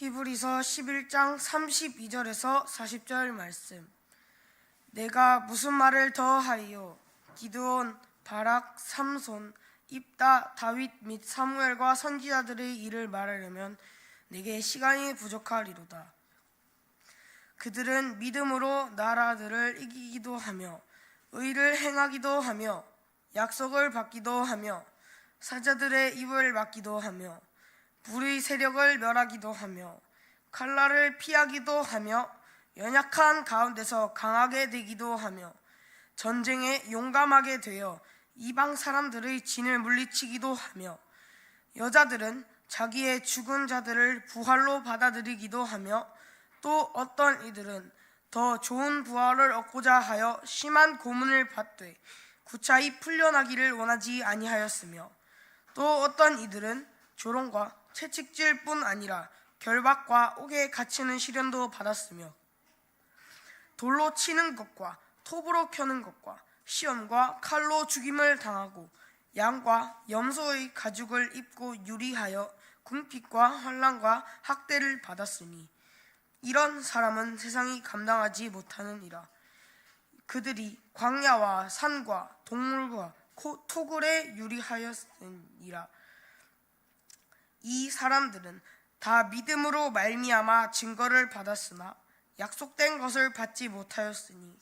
히브리서 11장 32절에서 40절 말씀. 내가 무슨 말을 더하리요? 기드온, 바락, 삼손, 입다, 다윗 및 사무엘과 선지자들의 일을 말하려면 내게 시간이 부족하리로다. 그들은 믿음으로 나라들을 이기기도 하며 의를 행하기도 하며 약속을 받기도 하며 사자들의 입을 막기도 하며 불의 세력을 멸하기도 하며 칼날을 피하기도 하며 연약한 가운데서 강하게 되기도 하며 전쟁에 용감하게 되어 이방 사람들의 진을 물리치기도 하며 여자들은 자기의 죽은 자들을 부활로 받아들이기도 하며 또 어떤 이들은 더 좋은 부활을 얻고자 하여 심한 고문을 받되 구차히 풀려나기를 원하지 아니하였으며 또 어떤 이들은 조롱과 채찍질 뿐 아니라 결박과 옥에 갇히는 시련도 받았으며 돌로 치는 것과 톱으로 켜는 것과 시험과 칼로 죽임을 당하고 양과 염소의 가죽을 입고 유리하여 궁핍과 환란과 학대를 받았으니 이런 사람은 세상이 감당하지 못하느니라. 그들이 광야와 산과 동물과 코- 토굴에 유리하였으니라 이 사람들은 다 믿음으로 말미암아 증거를 받았으나 약속된 것을 받지 못하였으니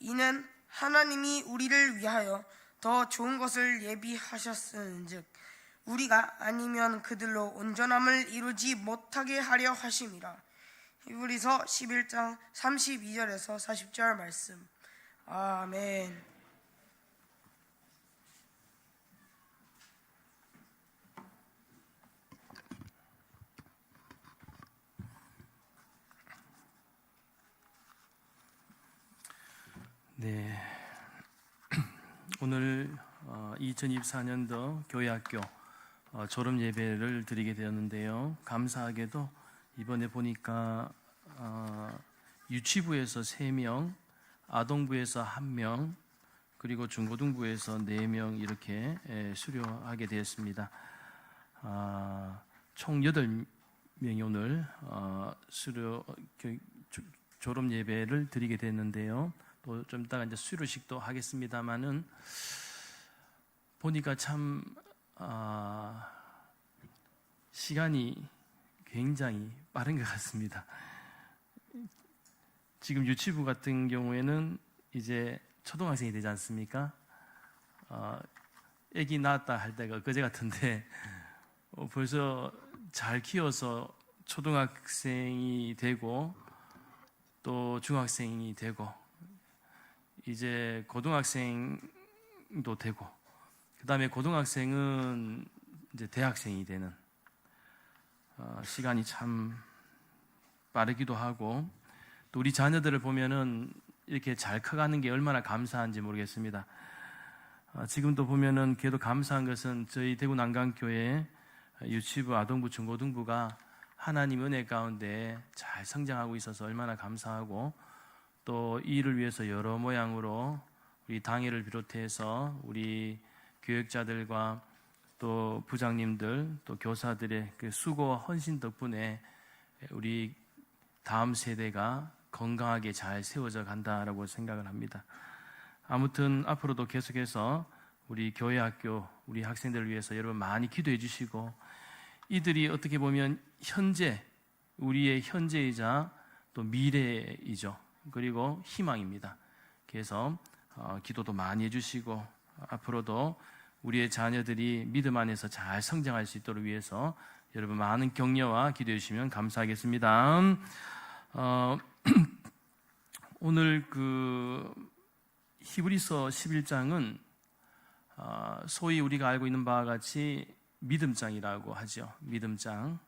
이는 하나님이 우리를 위하여 더 좋은 것을 예비하셨은즉 우리가 아니면 그들로 온전함을 이루지 못하게 하려 하심이라. 히브리서 11장 32절에서 40절 말씀. 아멘 네. 오늘 2024년도 교회학교 어, 졸업 예배를 드리게 되었는데요. 감사하게도 이번에 보니까 어, 유치부에서 3명, 아동부에서 1명, 그리고 중고등부에서 4명 이렇게 에, 수료하게 되었습니다. 아, 총 8명이 오늘 어, 수료 졸업 예배를 드리게 됐는데요. 또 좀 이따가 이제 수료식도 하겠습니다만은 보니까 참 아, 시간이 굉장히 빠른 것 같습니다. 지금 유치부 같은 경우에는 이제 초등학생이 되지 않습니까? 어, 애기 낳았다 할 때가 그제 같은데 어, 벌써 잘 키워서 초등학생이 되고 또 중학생이 되고 이제 고등학생도 되고 그다음에 고등학생은 이제 대학생이 되는 어, 시간이 참 빠르기도 하고 또 우리 자녀들을 보면은 이렇게 잘 커가는 게 얼마나 감사한지 모르겠습니다. 어, 지금도 보면은 그래도 감사한 것은 저희 대구 난강교회 유치부, 아동부, 중고등부가 하나님 은혜 가운데 잘 성장하고 있어서 얼마나 감사하고 또이 일을 위해서 여러 모양으로 우리 당회를 비롯해서 우리 교육자들과 또 부장님들 또 교사들의 그 수고와 헌신 덕분에 우리 다음 세대가 건강하게 잘 세워져 간다라고 생각을 합니다. 아무튼 앞으로도 계속해서 우리 교회 학교 우리 학생들을 위해서 여러분 많이 기도해 주시고 이들이 어떻게 보면 현재 우리의 현재이자 또 미래이죠. 그리고 희망입니다. 그래서 어, 기도도 많이 해주시고 앞으로도 우리의 자녀들이 믿음 안에서 잘 성장할 수 있도록 위해서 여러분 많은 격려와 기도해 주시면 감사하겠습니다. 어, 오늘 그 히브리서 11장은 어, 소위 우리가 알고 있는 바와 같이 믿음장이라고 하죠. 믿음장.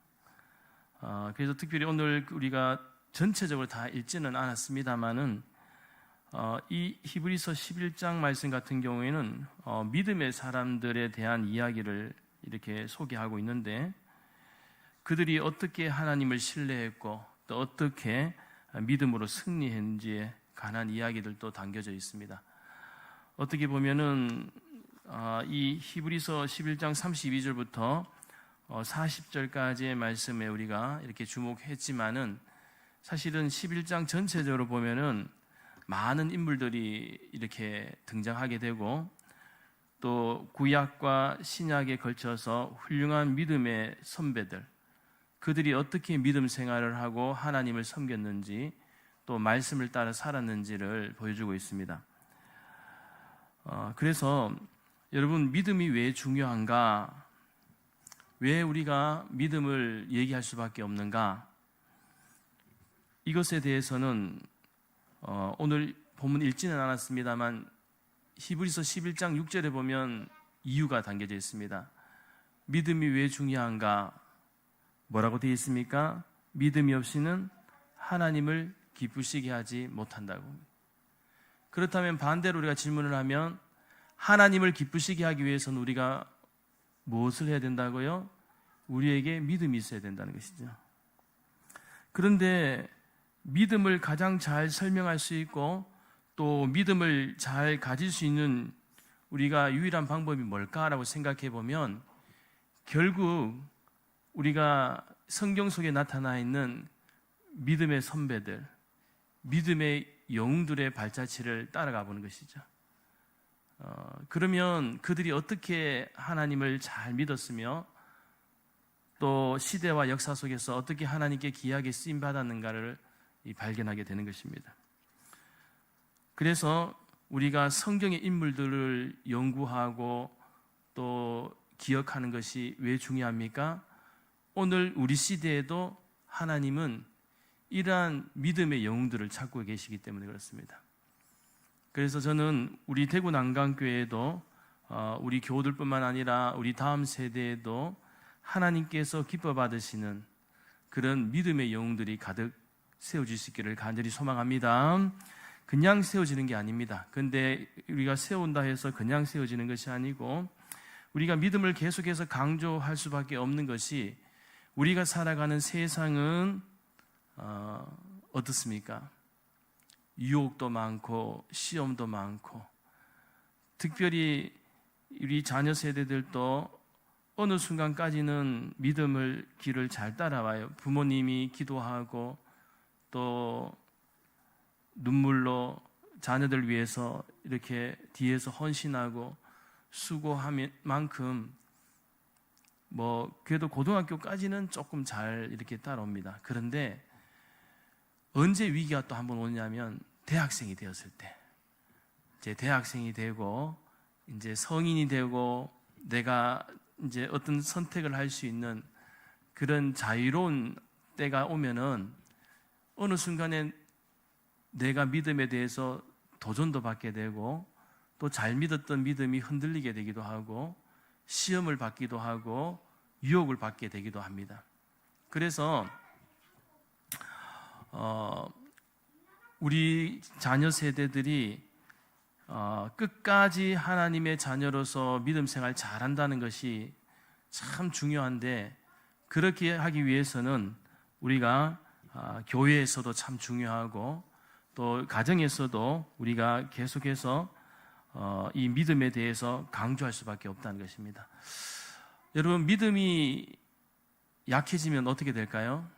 어, 그래서 특별히 오늘 우리가 전체적으로 다 읽지는 않았습니다만은 어, 이 히브리서 11장 말씀 같은 경우에는 어, 믿음의 사람들에 대한 이야기를 이렇게 소개하고 있는데 그들이 어떻게 하나님을 신뢰했고 또 어떻게 믿음으로 승리했는지에 관한 이야기들도 담겨져 있습니다. 어떻게 보면은 어, 이 히브리서 11장 32절부터 어, 40절까지의 말씀에 우리가 이렇게 주목했지만은 사실은 11장 전체적으로 보면은 많은 인물들이 이렇게 등장하게 되고 또 구약과 신약에 걸쳐서 훌륭한 믿음의 선배들 그들이 어떻게 믿음 생활을 하고 하나님을 섬겼는지 또 말씀을 따라 살았는지를 보여주고 있습니다. 어, 그래서 여러분 믿음이 왜 중요한가? 왜 우리가 믿음을 얘기할 수밖에 없는가? 이것에 대해서는 어, 오늘 본문 읽지는 않았습니다만 히브리서 11장 6절에 보면 이유가 담겨져 있습니다. 믿음이 왜 중요한가? 뭐라고 되어 있습니까? 믿음이 없이는 하나님을 기쁘시게 하지 못한다고. 그렇다면 반대로 우리가 질문을 하면 하나님을 기쁘시게 하기 위해서는 우리가 무엇을 해야 된다고요? 우리에게 믿음이 있어야 된다는 것이죠. 그런데 믿음을 가장 잘 설명할 수 있고 또 믿음을 잘 가질 수 있는 우리가 유일한 방법이 뭘까라고 생각해 보면 결국 우리가 성경 속에 나타나 있는 믿음의 선배들, 믿음의 영웅들의 발자취를 따라가 보는 것이죠. 어, 그러면 그들이 어떻게 하나님을 잘 믿었으며 또 시대와 역사 속에서 어떻게 하나님께 귀하게 쓰임 받았는가를 이 발견하게 되는 것입니다. 그래서 우리가 성경의 인물들을 연구하고 또 기억하는 것이 왜 중요합니까? 오늘 우리 시대에도 하나님은 이러한 믿음의 영웅들을 찾고 계시기 때문에 그렇습니다. 그래서 저는 우리 대구 난강교회에도 어, 우리 교우들뿐만 아니라 우리 다음 세대에도 하나님께서 기뻐 받으시는 그런 믿음의 영웅들이 가득 세워주시기를 간절히 소망합니다. 그냥 세워지는 게 아닙니다. 근데 우리가 세운다 해서 그냥 세워지는 것이 아니고 우리가 믿음을 계속해서 강조할 수밖에 없는 것이 우리가 살아가는 세상은 어, 어떻습니까? 유혹도 많고 시험도 많고 특별히 우리 자녀 세대들도 어느 순간까지는 믿음을 길을 잘 따라와요. 부모님이 기도하고 또 눈물로 자녀들 위해서 이렇게 뒤에서 헌신하고 수고하는 만큼 뭐 그래도 고등학교까지는 조금 잘 이렇게 따라옵니다. 그런데 언제 위기가 또 한 번 오냐면 대학생이 되었을 때 이제 대학생이 되고 이제 성인이 되고 내가 이제 어떤 선택을 할 수 있는 그런 자유로운 때가 오면은 어느 순간에 내가 믿음에 대해서 도전도 받게 되고 또 잘 믿었던 믿음이 흔들리게 되기도 하고 시험을 받기도 하고 유혹을 받게 되기도 합니다. 그래서 어, 우리 자녀 세대들이 어, 끝까지 하나님의 자녀로서 믿음 생활 잘한다는 것이 참 중요한데 그렇게 하기 위해서는 우리가 아, 교회에서도 참 중요하고 또 가정에서도 우리가 계속해서 어, 이 믿음에 대해서 강조할 수밖에 없다는 것입니다. 여러분 믿음이 약해지면 어떻게 될까요?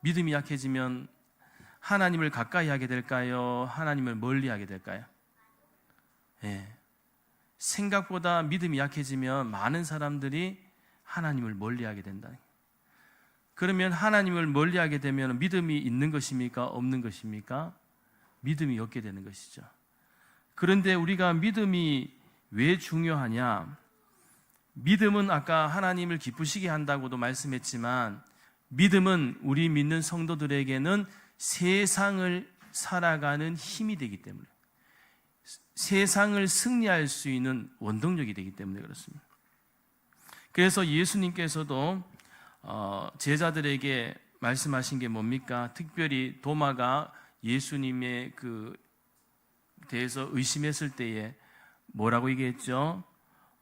믿음이 약해지면 하나님을 가까이 하게 될까요? 하나님을 멀리 하게 될까요? 예. 생각보다 믿음이 약해지면 많은 사람들이 하나님을 멀리 하게 된다. 그러면 하나님을 멀리 하게 되면 믿음이 있는 것입니까? 없는 것입니까? 믿음이 없게 되는 것이죠. 그런데 우리가 믿음이 왜 중요하냐? 믿음은 아까 하나님을 기쁘시게 한다고도 말씀했지만 믿음은 우리 믿는 성도들에게는 세상을 살아가는 힘이 되기 때문에 세상을 승리할 수 있는 원동력이 되기 때문에 그렇습니다. 그래서 예수님께서도 어, 제자들에게 말씀하신 게 뭡니까? 특별히 도마가 예수님의 그 대해서 의심했을 때에 뭐라고 얘기했죠?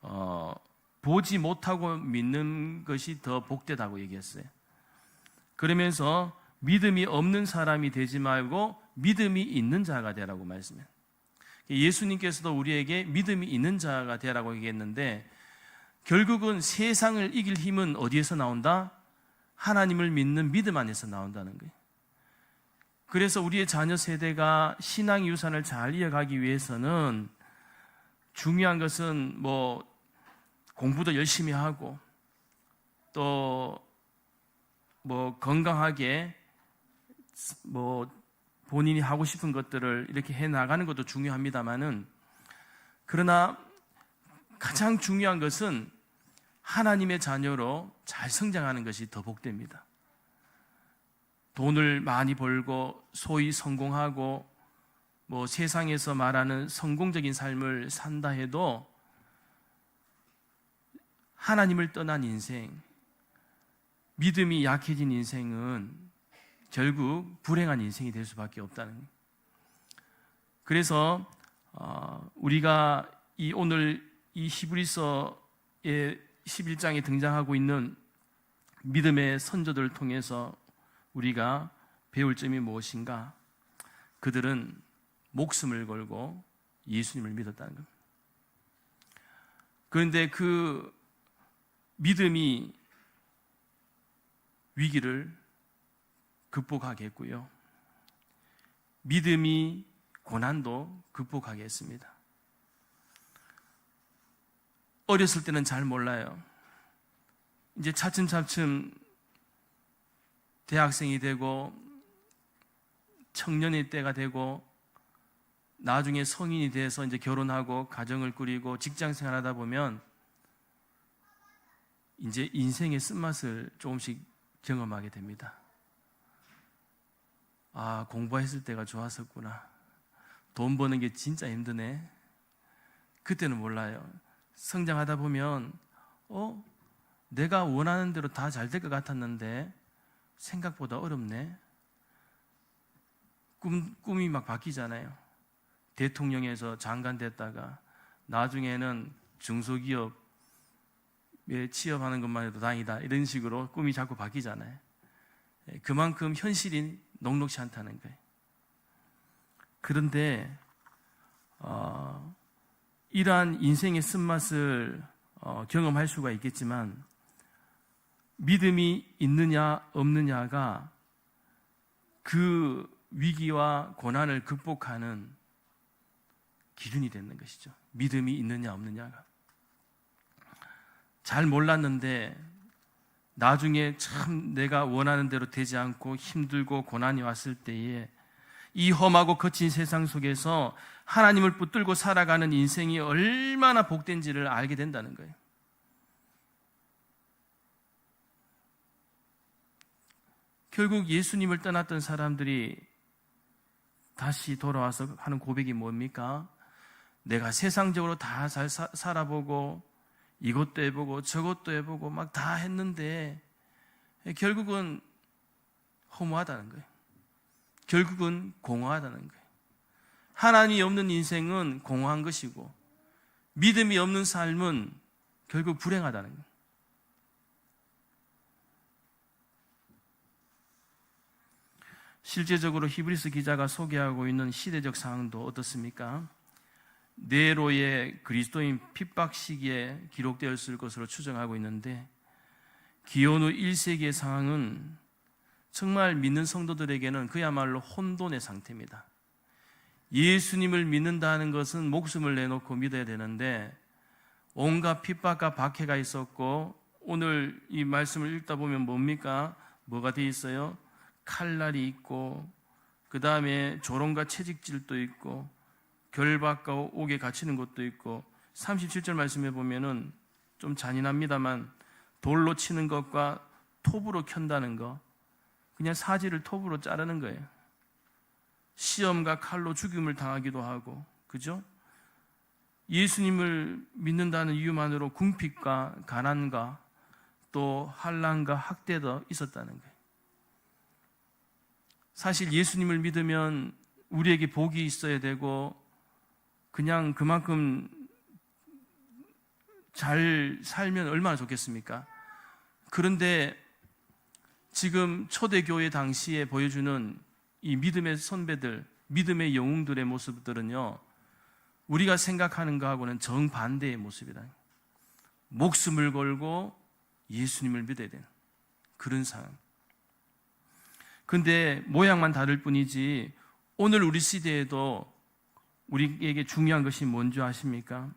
어, 보지 못하고 믿는 것이 더 복되다고 얘기했어요. 그러면서 믿음이 없는 사람이 되지 말고 믿음이 있는 자가 되라고 말씀해요. 예수님께서도 우리에게 믿음이 있는 자가 되라고 얘기했는데 결국은 세상을 이길 힘은 어디에서 나온다? 하나님을 믿는 믿음 안에서 나온다는 거예요. 그래서 우리의 자녀 세대가 신앙 유산을 잘 이어가기 위해서는 중요한 것은 뭐 공부도 열심히 하고 또 뭐 건강하게 뭐 본인이 하고 싶은 것들을 이렇게 해 나가는 것도 중요합니다만은 그러나 가장 중요한 것은 하나님의 자녀로 잘 성장하는 것이 더 복됩니다. 돈을 많이 벌고 소위 성공하고 뭐 세상에서 말하는 성공적인 삶을 산다 해도 하나님을 떠난 인생, 믿음이 약해진 인생은 결국 불행한 인생이 될 수밖에 없다는 거예요. 그래서 어, 우리가 이 오늘 이 히브리서의 11장에 등장하고 있는 믿음의 선조들을 통해서 우리가 배울 점이 무엇인가? 그들은 목숨을 걸고 예수님을 믿었다는 겁니다. 그런데 그 믿음이 위기를 극복하게 했고요. 믿음이 고난도 극복하게 했습니다. 어렸을 때는 잘 몰라요. 이제 차츰차츰 대학생이 되고 청년의 때가 되고 나중에 성인이 돼서 이제 결혼하고 가정을 꾸리고 직장 생활하다 보면 이제 인생의 쓴맛을 조금씩 경험하게 됩니다. 아, 공부했을 때가 좋았었구나. 돈 버는 게 진짜 힘드네. 그때는 몰라요. 성장하다 보면, 어, 내가 원하는 대로 다 잘 될 것 같았는데, 생각보다 어렵네. 꿈, 꿈이 막 바뀌잖아요. 대통령에서 장관 됐다가, 나중에는 중소기업에 취업하는 것만 해도 다행이다. 이런 식으로 꿈이 자꾸 바뀌잖아요. 예, 그만큼 현실이 녹록치 않다는 거예요. 그런데 어, 이러한 인생의 쓴맛을 어, 경험할 수가 있겠지만 믿음이 있느냐 없느냐가 그 위기와 고난을 극복하는 기준이 되는 것이죠. 믿음이 있느냐 없느냐가 잘 몰랐는데 나중에 참 내가 원하는 대로 되지 않고 힘들고 고난이 왔을 때에 이 험하고 거친 세상 속에서 하나님을 붙들고 살아가는 인생이 얼마나 복된지를 알게 된다는 거예요. 결국 예수님을 떠났던 사람들이 다시 돌아와서 하는 고백이 뭡니까? 내가 세상적으로 다 잘 살아보고 이것도 해보고 저것도 해보고 막 다 했는데 결국은 허무하다는 거예요. 결국은 공허하다는 거예요. 하나님이 없는 인생은 공허한 것이고 믿음이 없는 삶은 결국 불행하다는 거예요. 실제적으로 히브리스 기자가 소개하고 있는 시대적 상황도 어떻습니까? 네로의 그리스도인 핍박 시기에 기록되었을 것으로 추정하고 있는데 기원 후 1세기의 상황은 정말 믿는 성도들에게는 그야말로 혼돈의 상태입니다. 예수님을 믿는다는 것은 목숨을 내놓고 믿어야 되는데 온갖 핍박과 박해가 있었고 오늘 이 말씀을 읽다 보면 뭡니까? 뭐가 돼 있어요? 칼날이 있고 그 다음에 조롱과 채찍질도 있고 결박과 옥에 갇히는 것도 있고 37절 말씀해 보면은 좀 잔인합니다만 돌로 치는 것과 톱으로 켠다는 거 그냥 사지를 톱으로 자르는 거예요. 시험과 칼로 죽임을 당하기도 하고 그죠? 예수님을 믿는다는 이유만으로 궁핍과 가난과 또 환란과 학대도 있었다는 거예요. 사실 예수님을 믿으면 우리에게 복이 있어야 되고 그냥 그만큼 잘 살면 얼마나 좋겠습니까? 그런데 지금 초대교회 당시에 보여주는 이 믿음의 선배들, 믿음의 영웅들의 모습들은요, 우리가 생각하는 것하고는 정반대의 모습이다. 목숨을 걸고 예수님을 믿어야 되는 그런 상황. 근데 모양만 다를 뿐이지 오늘 우리 시대에도 우리에게 중요한 것이 뭔지 아십니까?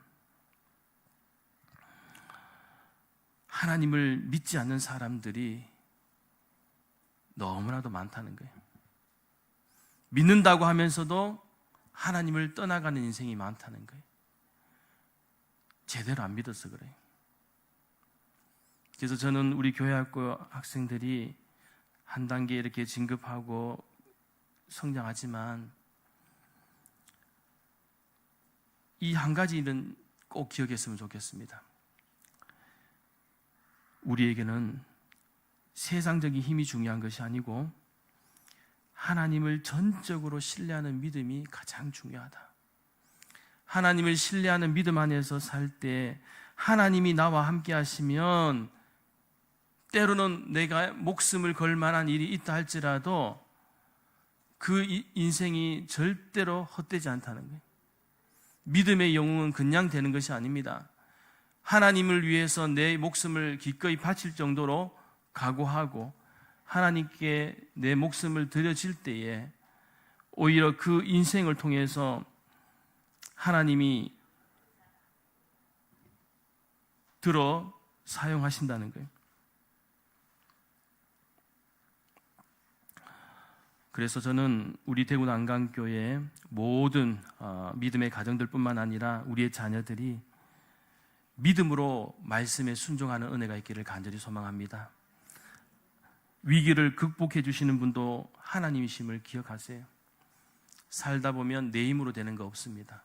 하나님을 믿지 않는 사람들이 너무나도 많다는 거예요. 믿는다고 하면서도 하나님을 떠나가는 인생이 많다는 거예요. 제대로 안 믿어서 그래요. 그래서 저는 우리 교회 학교 학생들이 한 단계 이렇게 진급하고 성장하지만 이 한 가지 일은 꼭 기억했으면 좋겠습니다. 우리에게는 세상적인 힘이 중요한 것이 아니고 하나님을 전적으로 신뢰하는 믿음이 가장 중요하다. 하나님을 신뢰하는 믿음 안에서 살 때 하나님이 나와 함께 하시면 때로는 내가 목숨을 걸 만한 일이 있다 할지라도 그 이- 인생이 절대로 헛되지 않다는 거예요. 믿음의 영웅은 그냥 되는 것이 아닙니다. 하나님을 위해서 내 목숨을 기꺼이 바칠 정도로 각오하고 하나님께 내 목숨을 드려질 때에 오히려 그 인생을 통해서 하나님이 들어 사용하신다는 거예요. 그래서 저는 우리 대구 난강교회 모든 어, 믿음의 가정들뿐만 아니라 우리의 자녀들이 믿음으로 말씀에 순종하는 은혜가 있기를 간절히 소망합니다. 위기를 극복해 주시는 분도 하나님이심을 기억하세요. 살다 보면 내 힘으로 되는 거 없습니다.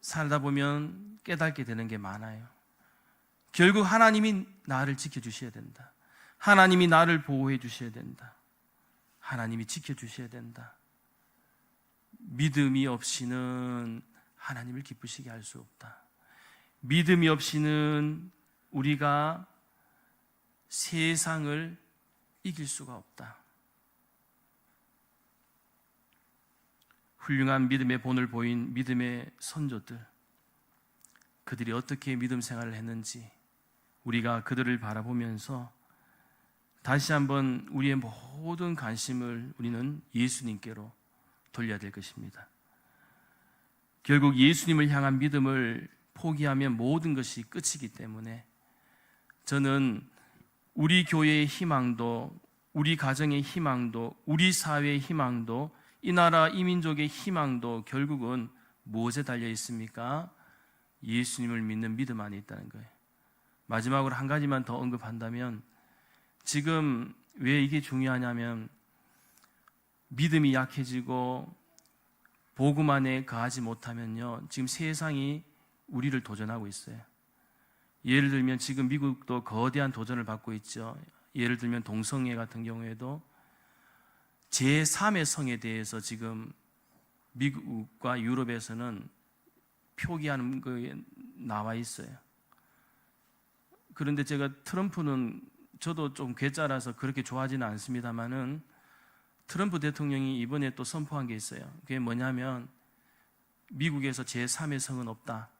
살다 보면 깨닫게 되는 게 많아요. 결국 하나님이 나를 지켜 주셔야 된다. 하나님이 나를 보호해 주셔야 된다. 하나님이 지켜 주셔야 된다. 믿음이 없이는 하나님을 기쁘시게 할 수 없다. 믿음이 없이는 우리가 세상을 이길 수가 없다. 훌륭한 믿음의 본을 보인 믿음의 선조들, 그들이 어떻게 믿음 생활을 했는지 우리가 그들을 바라보면서 다시 한번 우리의 모든 관심을 우리는 예수님께로 돌려야 될 것입니다. 결국 예수님을 향한 믿음을 포기하면 모든 것이 끝이기 때문에 저는 우리 교회의 희망도 우리 가정의 희망도 우리 사회의 희망도 이 나라 이 민족의 희망도 결국은 무엇에 달려 있습니까? 예수님을 믿는 믿음 안에 있다는 거예요. 마지막으로 한 가지만 더 언급한다면 지금 왜 이게 중요하냐면 믿음이 약해지고 복음 안에 거하지 못하면요. 지금 세상이 우리를 도전하고 있어요. 예를 들면 지금 미국도 거대한 도전을 받고 있죠. 예를 들면 동성애 같은 경우에도 제3의 성에 대해서 지금 미국과 유럽에서는 표기하는 거 나와 있어요. 그런데 제가 트럼프는 저도 좀 괴짜라서 그렇게 좋아하지는 않습니다만은 트럼프 대통령이 이번에 또 선포한 게 있어요. 그게 뭐냐면 미국에서 제3의 성은 없다.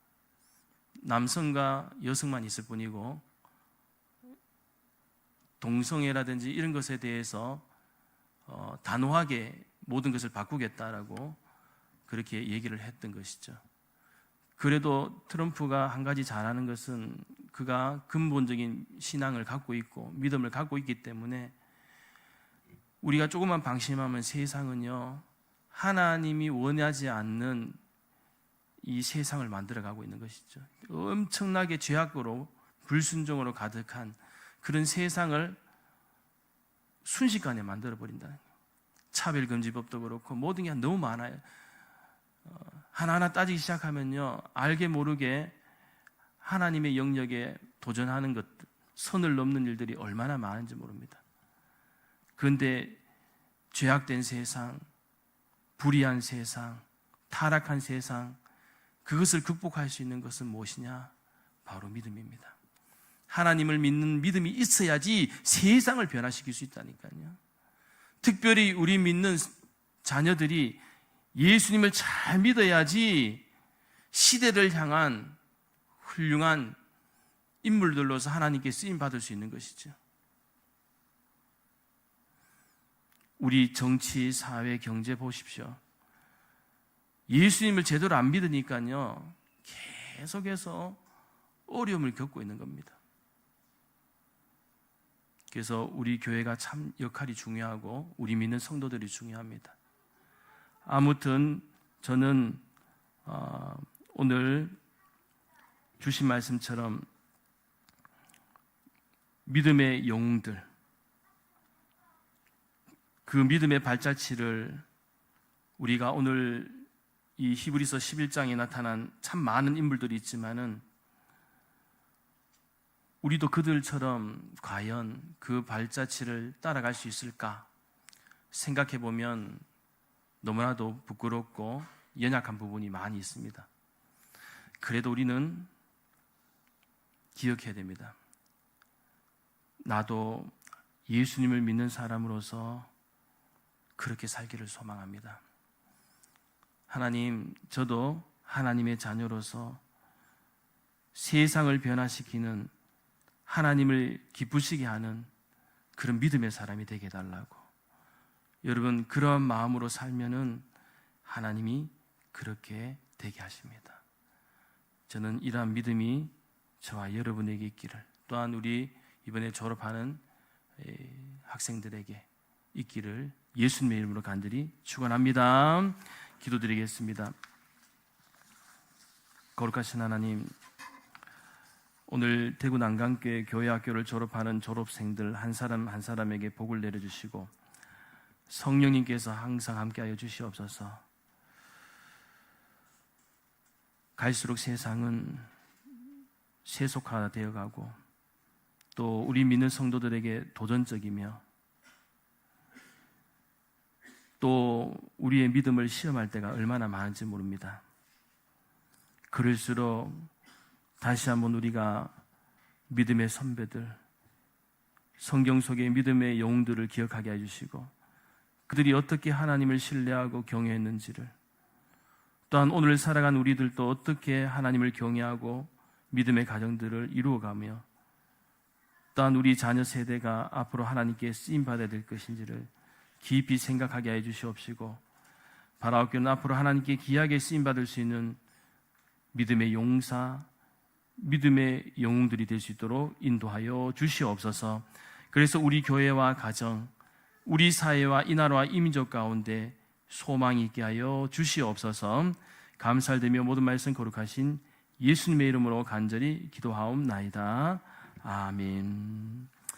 남성과 여성만 있을 뿐이고 동성애라든지 이런 것에 대해서 어, 단호하게 모든 것을 바꾸겠다라고 그렇게 얘기를 했던 것이죠. 그래도 트럼프가 한 가지 잘하는 것은 그가 근본적인 신앙을 갖고 있고 믿음을 갖고 있기 때문에 우리가 조금만 방심하면 세상은요 하나님이 원하지 않는 이 세상을 만들어가고 있는 것이죠. 엄청나게 죄악으로 불순종으로 가득한 그런 세상을 순식간에 만들어 버린다는. 차별금지법도 그렇고 모든 게 너무 많아요. 어, 하나하나 따지기 시작하면요 알게 모르게 하나님의 영역에 도전하는 것, 선을 넘는 일들이 얼마나 많은지 모릅니다. 그런데 죄악된 세상, 불의한 세상, 타락한 세상, 그것을 극복할 수 있는 것은 무엇이냐? 바로 믿음입니다. 하나님을 믿는 믿음이 있어야지 세상을 변화시킬 수 있다니까요. 특별히 우리 믿는 자녀들이 예수님을 잘 믿어야지 시대를 향한 훌륭한 인물들로서 하나님께 쓰임 받을 수 있는 것이죠. 우리 정치, 사회, 경제 보십시오. 예수님을 제대로 안 믿으니까요, 계속해서 어려움을 겪고 있는 겁니다. 그래서 우리 교회가 참 역할이 중요하고 우리 믿는 성도들이 중요합니다. 아무튼 저는 어, 오늘 주신 말씀처럼 믿음의 영웅들 그 믿음의 발자취를 우리가 오늘 이 히브리서 11장에 나타난 참 많은 인물들이 있지만은 우리도 그들처럼 과연 그 발자취를 따라갈 수 있을까 생각해 보면 너무나도 부끄럽고 연약한 부분이 많이 있습니다. 그래도 우리는 기억해야 됩니다. 나도 예수님을 믿는 사람으로서 그렇게 살기를 소망합니다. 하나님, 저도 하나님의 자녀로서 세상을 변화시키는 하나님을 기쁘시게 하는 그런 믿음의 사람이 되게 해달라고. 여러분, 그러한 마음으로 살면은 하나님이 그렇게 되게 하십니다. 저는 이러한 믿음이 저와 여러분에게 있기를, 또한 우리 이번에 졸업하는 에, 학생들에게 있기를 예수님의 이름으로 간절히 축원합니다. 기도드리겠습니다. 거룩하신 하나님, 오늘 대구 난강교회 교회 학교를 졸업하는 졸업생들 한 사람 한 사람에게 복을 내려주시고 성령님께서 항상 함께하여 주시옵소서. 갈수록 세상은 세속화 되어가고 또 우리 믿는 성도들에게 도전적이며 또 우리의 믿음을 시험할 때가 얼마나 많은지 모릅니다. 그럴수록 다시 한번 우리가 믿음의 선배들, 성경 속의 믿음의 영웅들을 기억하게 해주시고 그들이 어떻게 하나님을 신뢰하고 경외했는지를 또한 오늘 살아간 우리들도 어떻게 하나님을 경외하고 믿음의 가정들을 이루어가며 또한 우리 자녀 세대가 앞으로 하나님께 쓰임 받아야 될 것인지를 깊이 생각하게 해 주시옵시고 바라옵교는 앞으로 하나님께 귀하게 쓰임 받을 수 있는 믿음의 용사, 믿음의 영웅들이 될 수 있도록 인도하여 주시옵소서. 그래서 우리 교회와 가정, 우리 사회와 이 나라와 이 민족 가운데 소망이 있게 하여 주시옵소서. 감사드리며 모든 말씀 거룩하신 예수님의 이름으로 간절히 기도하옵나이다. 아멘.